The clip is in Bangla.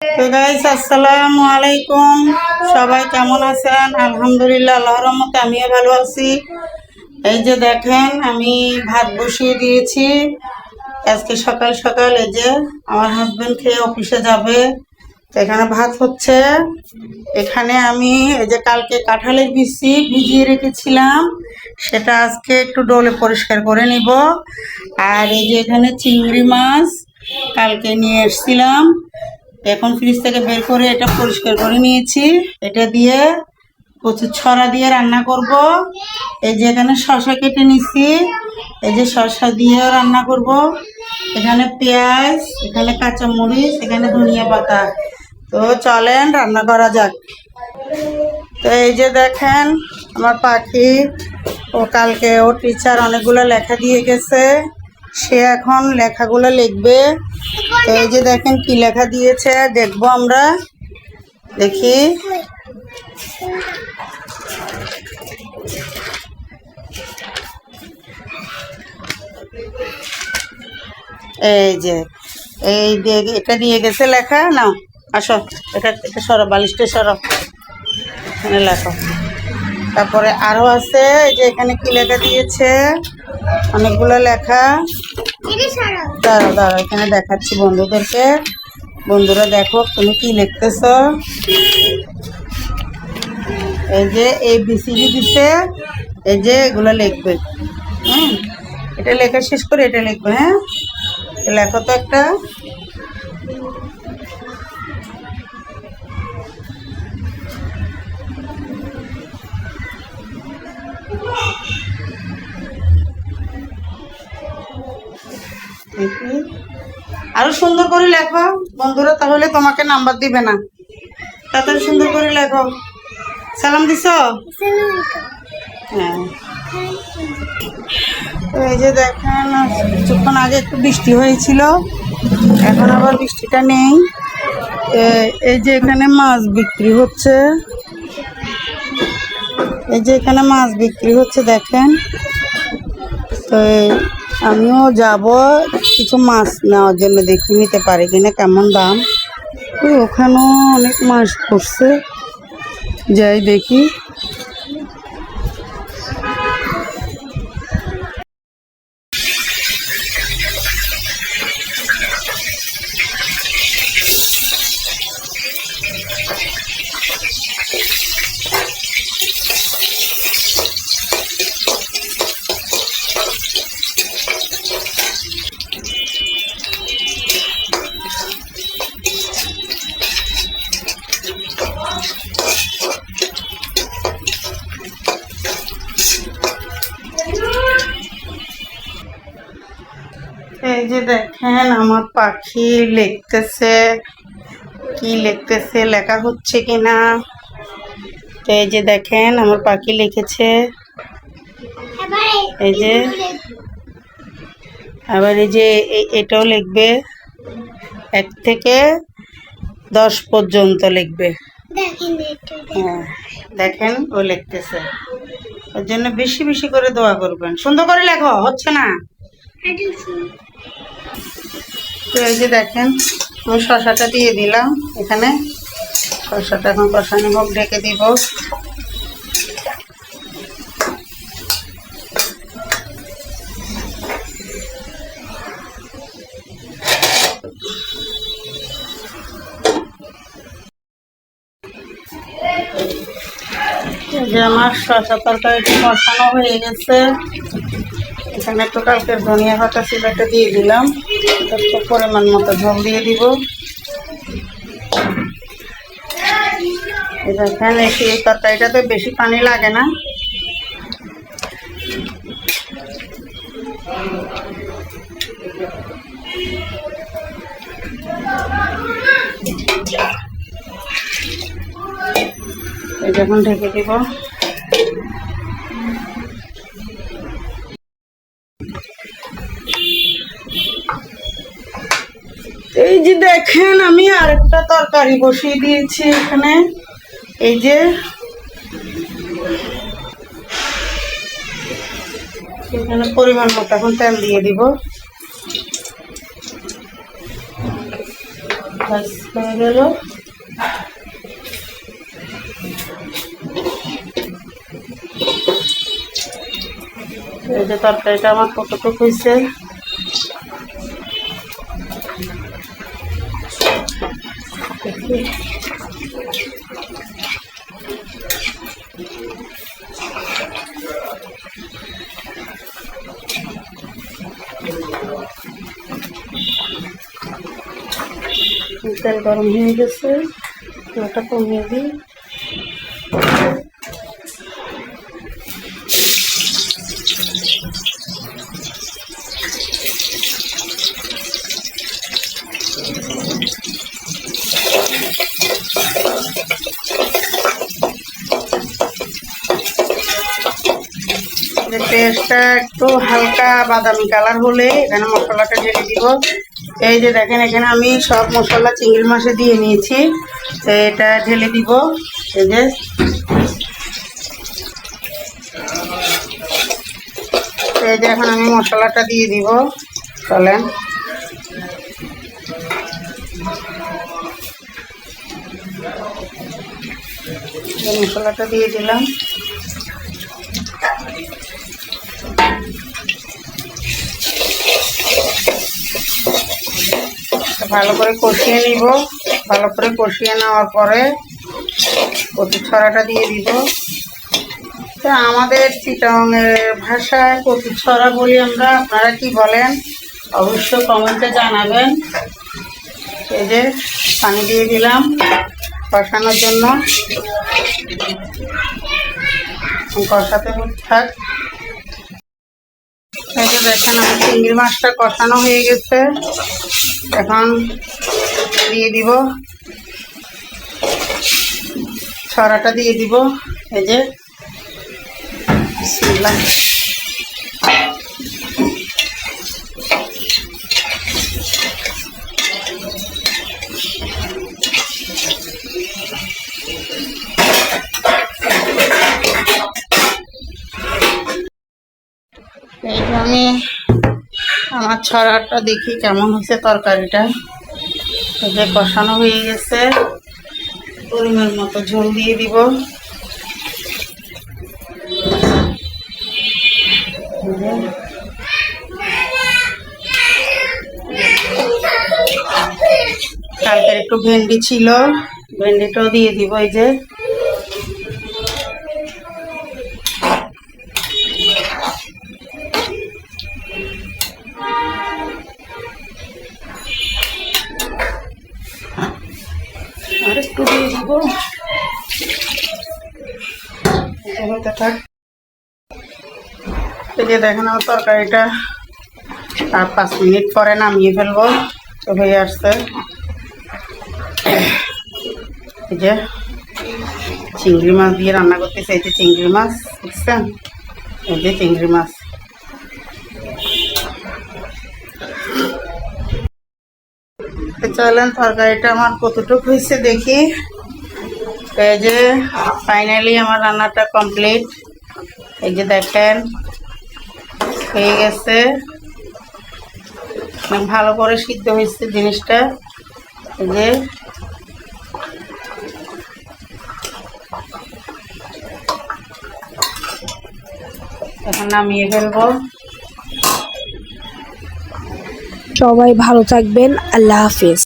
তো গাইস আসসালামু আলাইকুম। সবাই কেমন আছেন? আলহামদুলিল্লাহ, আল্লাহর রহমতে আমিও ভালো আছি। এই যে দেখেন, আমি ভাত বসিয়ে দিয়েছি। আজকে সকাল সকাল এই যে আমার হাজবেন্ড খেয়ে অফিসে যাবে। এখানে ভাত হচ্ছে। এখানে আমি এই যে কালকে কাঁঠালের বিচি ভিজিয়ে রেখেছিলাম। সেটা আজকে একটু ডোলে পরিষ্কার করে নিব। আর এই যে এখানে চিংড়ি মাছ কালকে নিয়ে এসছিলাম। এখন ফ্রিজ থেকে বের করে এটা পরিষ্কার করে নিয়েছি। এটা দিয়ে প্রচুর ছড়া দিয়ে রান্না করব। এই যে এখানে শশা কেটে নিছি। এই যে শশা দিয়ে রান্না করব। এখানে পেঁয়াজ, এখানে কাঁচামরিচ, এখানে ধনিয়া পাতা। তো চলেন, রান্না করা যাক। তো এই যে দেখেন, আমার পাখি ও কালকে ও টিচার অনেকগুলো লেখা দিয়ে গেছে। সে এখন লেখাগুলো লিখবে। এই যে দেখেন কি লেখা দিয়েছে, দেখব আমরা। দেখি। এই যে, এই দিয়ে এটা দিয়ে গেছে লেখা। না, আসো, এটা এটা সরো, বালিশটা সরো। এখানে লেখো। তারপরে আরও আছে, এই যে এখানে কি লেখা দিয়েছে? অনেকগুলো লেখা। দাঁড়া দাঁড়া এখানে দেখাচ্ছি বন্ধুদেরকে। বন্ধুরা দেখো তুমি কি লিখতেছ? এই যে এই বিসিডি দিছে এই যে এগুলো লিখবে। হুম? এটা লেখা শেষ করে এটা লিখবে হ্যাঁ? লেখো তো একটা। আরও সুন্দর করে লেখো। বন্ধুরা, তাহলে তোমাকে নাম্বার দিবে না। তাড়াতাড়ি সুন্দর করে লেখো। সালাম দিছ? হ্যাঁ। এই যে দেখেন, কিছুক্ষণ আগে একটু বৃষ্টি হয়েছিল। এখন আবার বৃষ্টিটা নেই। এই যে এখানে মাছ বিক্রি হচ্ছে। এই যে এখানে মাছ বিক্রি হচ্ছে, দেখেন। তো আমিও যাব কিছু মাছ নেওয়ার জন্য দেখি নিতে পারে কিনা, কেমন দাম? ওখানেও অনেক মাছ পড়ছে যাই দেখি। এই যে দেখেন আমার পাখি লিখতেছে। কি লিখতেছে, লেখা হচ্ছে কিনা? তো এই যে দেখেন আমার পাখি লিখেছে। এই যে আবার এই যে এটাও লিখবে। এক থেকে দশ পর্যন্ত লিখবে। হ্যাঁ দেখেন ও লিখতেছে। ওর জন্য বেশি বেশি করে দোয়া করবেন। সুন্দর করে লেখো, হচ্ছে না? তো এই যে দেখেন আমি শশাটা দিয়ে দিলাম এখানে। শশাটা এখন কষানি হোক, ঢেকে দিব। আমার শশা তরকারিটি কষানো হয়ে গেছে। এখানে একটু কালকে ধনিয়া পাতা ছিল, একটা দিয়ে দিলাম। একটু পরিমাণ মতো ঝোল দিয়ে দিব। এই দেখেন, এই তরকারিটাতে বেশি পানি লাগে না। এই যখন ঢেকে দিব। দেখেন আমি আরেকটা তরকারি বসিয়ে দিয়েছি এখানে। এই যে এখানে পরিমাণ মতো এখন তেল দিয়ে দিব। গেল। এই যে তরকারিটা আমার কতটুকু হয়েছে? তেল গরম হয়ে গেছে। ওটা কমিয়ে দিই। পেঁয়াজটা একটু হালকা বাদামি কালার হলে এখানে মশলাটা ঢেলে দিব। এই যে দেখেন, এখানে আমি সব মশলা চিংড়ি মাছে দিয়ে নিয়েছি। এটা ঢেলে দিব। এই যে। এই যে এখন আমি মশলাটা দিয়ে দিব। চলেন। মশলাটা দিয়ে দিলাম। ভালো করে কষিয়ে নিব। ভালো করে কষিয়ে নেওয়ার পরে কচু ছড়াটা দিয়ে দিব। তো আমাদের চিটংয়ের ভাষায় কচু ছড়া বলি আমরা। আপনারা কি বলেন? অবশ্য কমেন্টে জানাবেন। এই যে পানি দিয়ে দিলাম কষানোর জন্য। কষাতে থাক। এই যে দেখেন আমার চিংড়ি মাছটা কষানো হয়ে গেছে। এখন দিয়ে দিব। ছড়াটা দিয়ে দিব। এই যে আমার ছড়াটা দেখি কেমন হয়েছে তরকারিটা। যে কষানো হয়ে গেছে। পরিমাণ মতো ঝোল দিয়ে দিব। কালকের একটু ভেন্ডি ছিল। ভেন্ডিটাও দিয়ে দিব এই যে। থাক। এই যে দেখেন তরকারিটা। আর পাঁচ মিনিট পরে নামিয়ে ফেলব। হয়ে আসছে। এই যে চিংড়ি মাছ দিয়ে রান্না করতে চাইছে চিংড়ি মাছ, বুঝছেন? এই যে চিংড়ি মাছ। চলেন, তরকারিটা আমার কতটুকু হয়েছে দেখি। এই যে ফাইনালি আমার রান্নাটা কমপ্লিট এই যে দেখেন, হয়ে গেছে। অনেক ভালো করে সিদ্ধ হয়েছে জিনিসটা। এই যে। এখন নামিয়ে ফেলব। সবাই ভালো থাকবেন, আল্লাহ হাফেজ।